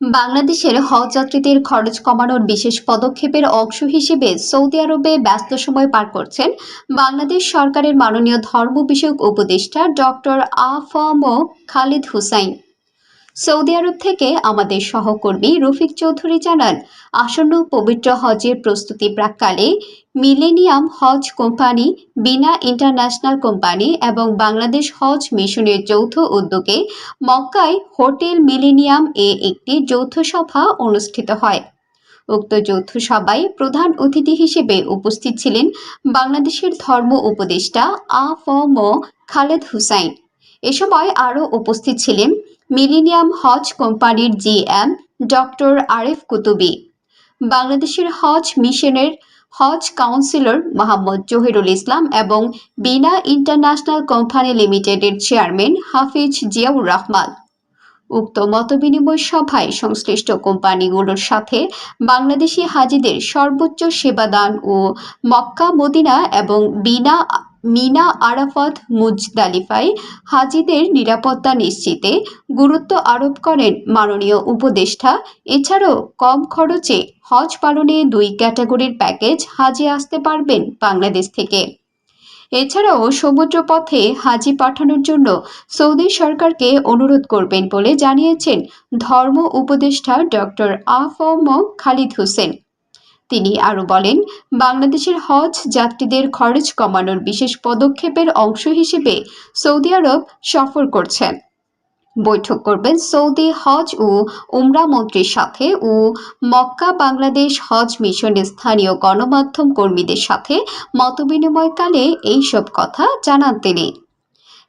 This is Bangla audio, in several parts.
বাংলাদেশের হজ যাত্রীদের খরচ কমানোর বিশেষ পদক্ষেপের অংশ হিসেবে সৌদি আরবে ব্যস্ত সময় পার করছেন বাংলাদেশ সরকারের মাননীয় ধর্ম বিষয়ক উপদেষ্টা ডক্টর ম খালিদ হুসাইন। সৌদি আরব থেকে আমাদের সহকর্মী রফিক চৌধুরী জানান, আসন্ন পবিত্র হজের প্রস্তুতি প্রাককালে মিলেনিয়াম হজ কোম্পানি, বিনা ইন্টারন্যাশনাল কোম্পানি এবং বাংলাদেশ হজ মিশনের যৌথ উদ্যোগে মক্কায় হোটেল মিলেনিয়াম এ একটি যৌথ সভা অনুষ্ঠিত হয়। উক্ত যৌথ সভায় প্রধান অতিথি হিসেবে উপস্থিত ছিলেন বাংলাদেশের ধর্ম উপদেষ্টা আ ফ ম খালেদ হুসাইন। এ সময় আরও উপস্থিত ছিলেন মিলেনিয়াম হজ কোম্পানির জিএম, ডক্টর আরিফ কুতুবি। বাংলাদেশের হজ মিশনের হজ কাউন্সিলর মোহাম্মদ জহিরুল ইসলাম এবং বিনা ইন্টারন্যাশনাল কোম্পানি লিমিটেডের চেয়ারম্যান হাফিজ জিয়াউর রহমান। উক্ত মতবিনিময় সভায় সংশ্লিষ্ট কোম্পানিগুলোর সাথে বাংলাদেশি হাজিদের সর্বোচ্চ সেবাদান ও মক্কা মদিনা এবং বিনা মিনা আরাফাত মুজদালিফায় হাজিদের নিরাপত্তা নিশ্চিতে গুরুত্ব আরোপ করেন মাননীয় উপদেষ্টা। এছাড়াও কম খরচে হজ পালনে দুই ক্যাটাগরির প্যাকেজ হাজি আসতে পারবেন বাংলাদেশ থেকে। এছাড়াও সমুদ্রপথে হাজি পাঠানোর জন্য সৌদি সরকারকে অনুরোধ করবেন বলে জানিয়েছেন ধর্ম উপদেষ্টা ডক্টর আফম খালিদ হোসেন। তিনি আরও বলেন, বাংলাদেশের হজ যাত্রীদের খরচ কমানোর বিশেষ পদক্ষেপের অংশ হিসেবে সৌদি আরব সফর করছেন। বৈঠক করবেন সৌদি হজ ও উমরা মন্ত্রীর সাথে ও মক্কা বাংলাদেশ হজ মিশনের স্থানীয় গণমাধ্যম কর্মীদের সাথে মতবিনিময়কালে এইসব কথা জানান তিনি।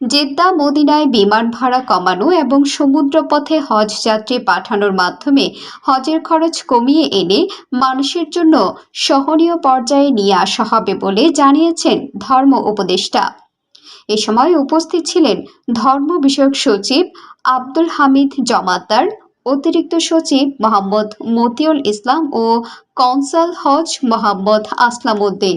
জেদ্দা মদিনায় বিমান ভাড়া কমানো এবং সমুদ্রপথে হজ যাত্রী পাঠানোর মাধ্যমে হজের খরচ কমিয়ে এনে মানুষের জন্য সহনীয় পর্যায়ে নিয়ে আসা হবে বলে জানিয়েছেন ধর্ম উপদেষ্টা। এ সময় উপস্থিত ছিলেন ধর্ম বিষয়ক সচিব আব্দুল হামিদ জমাদ্দার অতিরিক্ত সচিব মোহাম্মদ মতিউল ইসলাম ও কনসাল হজ মোহাম্মদ আসলাম উদ্দিন